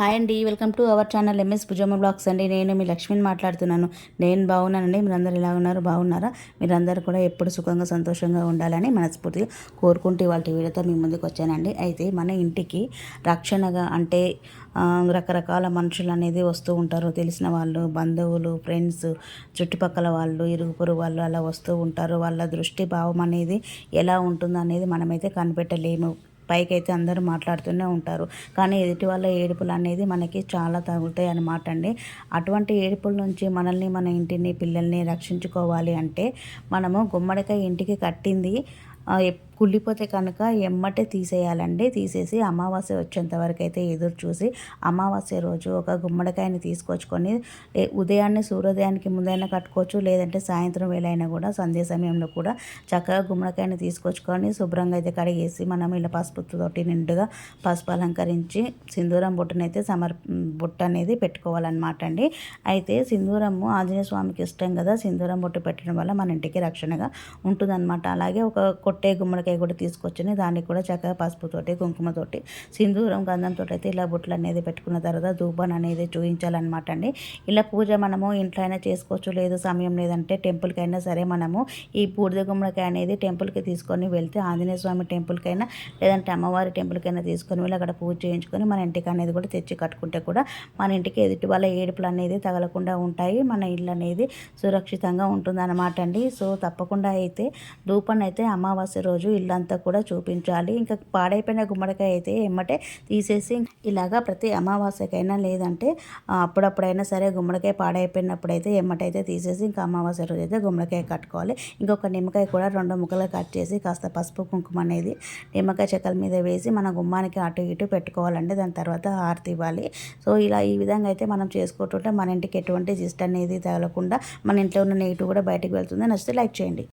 Hi అండి welcome to our channel MS Bhujamma blogs అండి. నేను మీ లక్ష్మిని మాట్లాడుతున్నాను. నేను బాగున్నానండి. మీరందరూ ఎలా ఉన్నారు? బాగున్నారా? మీరందరూ కూడా ఎప్పుడు సుఖంగా సంతోషంగా ఉండాలని మనస్ఫూర్తిగా కోరుకుంటూ వాళ్ళ వీడియోతో మీ ముందుకు వచ్చానండి. అయితే మన ఇంటికి రక్షణగా అంటే రకరకాల మనుషులు అనేది వస్తూ ఉంటారు. తెలిసిన వాళ్ళు బంధువులు ఫ్రెండ్స్ చుట్టుపక్కల వాళ్ళు ఇరుగు పొరుగు వాళ్ళు అలా వస్తూ ఉంటారు. వాళ్ళ దృష్టి భావం అనేది ఎలా ఉంటుందో అనేది మనమైతే కనిపెట్టలేము. పైకి అయితే అందరూ మాట్లాడుతూనే ఉంటారు. కానీ ఎదుటి వాళ్ళ ఏడుపులు అనేది మనకి చాలా తగులుతాయి అన్నమాట అండి అటువంటి ఏడుపుల నుంచి మనల్ని మన ఇంటిని పిల్లల్ని రక్షించుకోవాలి అంటే మనము గుమ్మడికాయ ఇంటికి కట్టింది కుళ్ళిపోతే కనుక ఎమ్మటే తీసేయాలండి. తీసేసి అమావాస్య వచ్చేంత వరకు అయితే ఎదురు చూసి అమావాస్య రోజు ఒక గుమ్మడికాయని తీసుకొచ్చుకొని ఉదయాన్నే సూర్యోదయానికి ముందైనా కట్టుకోవచ్చు లేదంటే సాయంత్రం వేళ అయినా కూడా సంధ్య సమయంలో కూడా చక్కగా గుమ్మడికాయని తీసుకొచ్చుకొని శుభ్రంగా అయితే కడిగేసి మనం ఇలా పసుపుతోటి నిండుగా పసుపు అలంకరించి సింధూరం బొట్టునైతే సమర్ బొట్టు అనేది పెట్టుకోవాలన్నమాట అండి. అయితే సింధూరము ఆంజనేయ స్వామికి ఇష్టం కదా సింధూరం బొట్టు పెట్టడం వల్ల మన ఇంటికి రక్షణగా ఉంటుందన్నమాట. అలాగే ఒక కొట్టే గుమ్మడికాయ కూడా తీసుకొచ్చి దానికి కూడా చక్కగా పసుపుతోటి కుంకుమతోటి సింధూరం గంధంతో అయితే ఇలా బుట్టలు అనేది పెట్టుకున్న తర్వాత ధూపం అనేది చూపించాలన్నమాట అండి. ఇలా పూజ మనము ఇంట్లో అయినా చేసుకోవచ్చు లేదు సమయం లేదంటే టెంపుల్కి అయినా సరే మనము ఈ బూడిద గుమ్మడికాయ అనేది టెంపుల్కి తీసుకొని వెళ్తే ఆంజనేయ స్వామి టెంపుల్కైనా లేదంటే అమ్మవారి టెంపుల్కైనా తీసుకొని వెళ్ళి అక్కడ పూజ చేయించుకొని మన ఇంటికి అనేది కూడా తెచ్చి కట్టుకుంటే కూడా మన ఇంటికి ఎదుటి వాళ్ళ ఏడుపులు అనేది తగలకుండా ఉంటాయి. మన ఇల్లు అనేది సురక్షితంగా ఉంటుందన్నమాట అండి. సో తప్పకుండా అయితే ధూపాన్ని అయితే అమ్మవారి అమావాస్య రోజు ఇల్లంతా కూడా చూపించాలి. ఇంకా పాడైపోయిన గుమ్మడికాయ అయితే ఎమ్మటే తీసేసి ఇలాగా ప్రతి అమావాస్యకైనా లేదంటే అప్పుడప్పుడైనా సరే గుమ్మడికాయ పాడైపోయినప్పుడు అయితే ఎమ్మటైతే తీసేసి ఇంకా అమావాస్య రోజు అయితే గుమ్మడికాయ కట్టుకోవాలి. ఇంకొక నిమ్మకాయ కూడా రెండు ముక్కలు కట్ చేసి కాస్త పసుపు కుంకుమ అనేది నిమ్మకాయ చెక్కల మీద వేసి మన గుమ్మానికి అటు ఇటు పెట్టుకోవాలండి. దాని తర్వాత హారతి ఇవ్వాలి. సో ఇలా ఈ విధంగా అయితే మనం చేసుకుంటుంటే మన ఇంటికి ఎటువంటి జిస్ట్ అనేది తగలకుండా మన ఇంట్లో ఉన్న నెగిటివ్ కూడా బయటకు వెళ్తుంది. నచ్చితే లైక్ చేయండి.